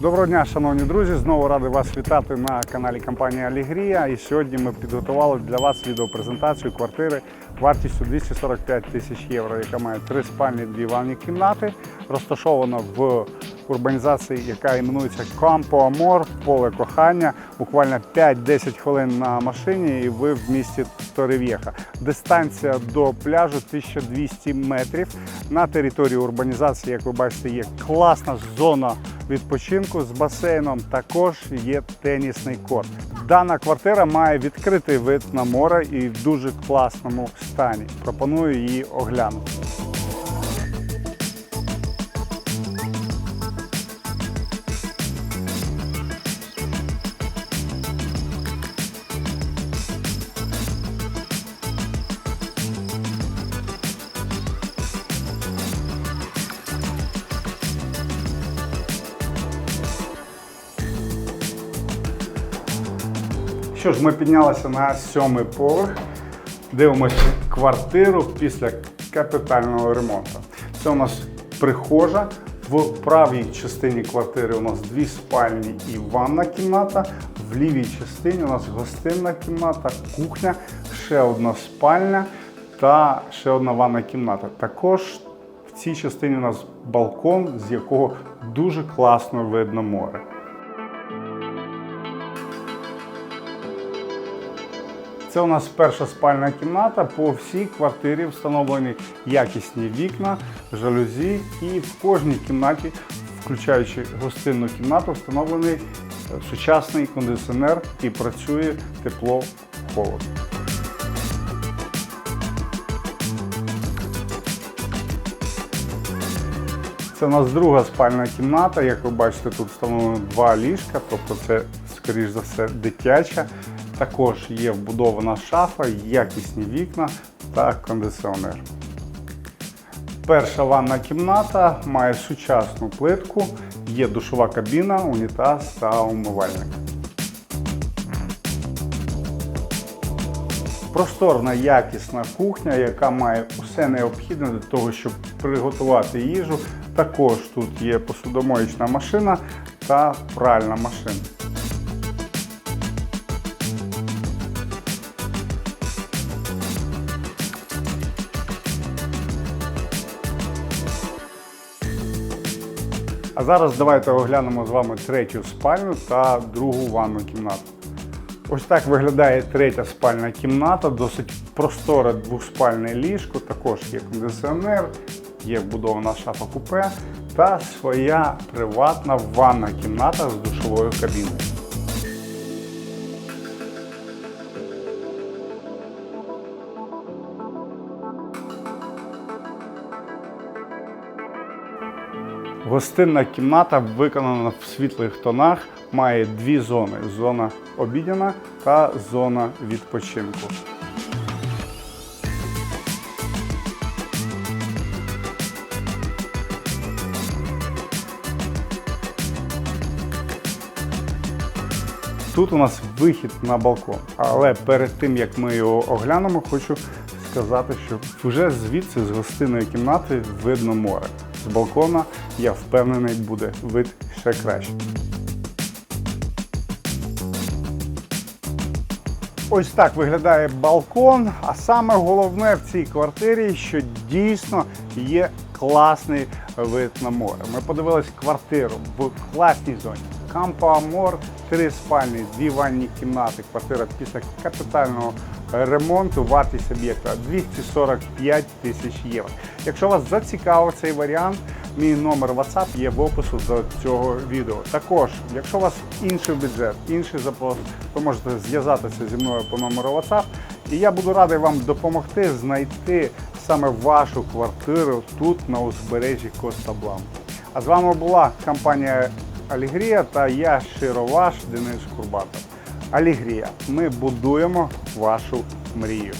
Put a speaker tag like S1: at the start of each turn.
S1: Доброго дня, шановні друзі! Знову радий вас вітати на каналі компанії Алігрія. І сьогодні ми підготували для вас відеопрезентацію квартири вартістю 245 тисяч євро, яка має три спальні, дві ванні кімнати, розташована в урбанізації, яка іменується Кампо Амор, поле кохання. Буквально 5-10 хвилин на машині, і ви в місті Торев'єха. Дистанція до пляжу 1200 метрів. На території урбанізації, як ви бачите, є класна зона відпочинку з басейном. Також є тенісний корт. Дана квартира має відкритий вид на море і в дуже класному стані. Пропоную її оглянути. Що ж, ми піднялися на сьомий поверх. Дивимося квартиру після капітального ремонту. Це у нас прихожа. В правій частині квартири у нас дві спальні і ванна кімната. В лівій частині у нас гостинна кімната, кухня, ще одна спальня та ще одна ванна кімната. Також в цій частині у нас балкон, з якого дуже класно видно море. Це у нас перша спальна кімната. По всій квартирі встановлені якісні вікна, жалюзі, і в кожній кімнаті, включаючи гостинну кімнату, встановлений е, сучасний кондиціонер і працює тепло-холод. Це у нас друга спальна кімната. Як ви бачите, тут встановлено два ліжка, тобто це, скоріш за все, дитяча. Також є вбудована шафа, якісні вікна та кондиціонер. Перша ванна кімната має сучасну плитку, є душова кабіна, унітаз та умивальник. Просторна якісна кухня, яка має усе необхідне для того, щоб приготувати їжу. Також тут є посудомоєчна машина та пральна машина. А зараз давайте оглянемо з вами третю спальню та другу ванну кімнату. Ось так виглядає третя спальна кімната, досить просторе двоспальне ліжко, також є кондиціонер, є вбудована шафа купе та своя приватна ванна кімната з душовою кабіною. Гостинна кімната виконана в світлих тонах, має дві зони: зона обідяна та зона відпочинку. Тут у нас вихід на балкон, але перед тим як ми його оглянемо, хочу сказати, що вже звідси з гостинної кімнати видно море. Балкона, я впевнений, буде вид ще краще. Ось так виглядає балкон. А саме головне в цій квартирі, що дійсно є класний вид на море. Ми подивились квартиру в класній зоні. Кампо Амор, три спальні, дві ванні кімнати. Квартира після капітального ремонту. Вартість об'єкта 245 тисяч євро. Якщо вас зацікавив цей варіант, мій номер WhatsApp є в опису до цього відео. Також, якщо у вас інший бюджет, інший запрос, ви можете зв'язатися зі мною по номеру WhatsApp, і я буду радий вам допомогти знайти саме вашу квартиру тут на узбережжі Коста Бланко. А з вами була компанія Алігрія та я щиро ваш Денис Курбатов. Алігрія. Ми будуємо вашу мрію.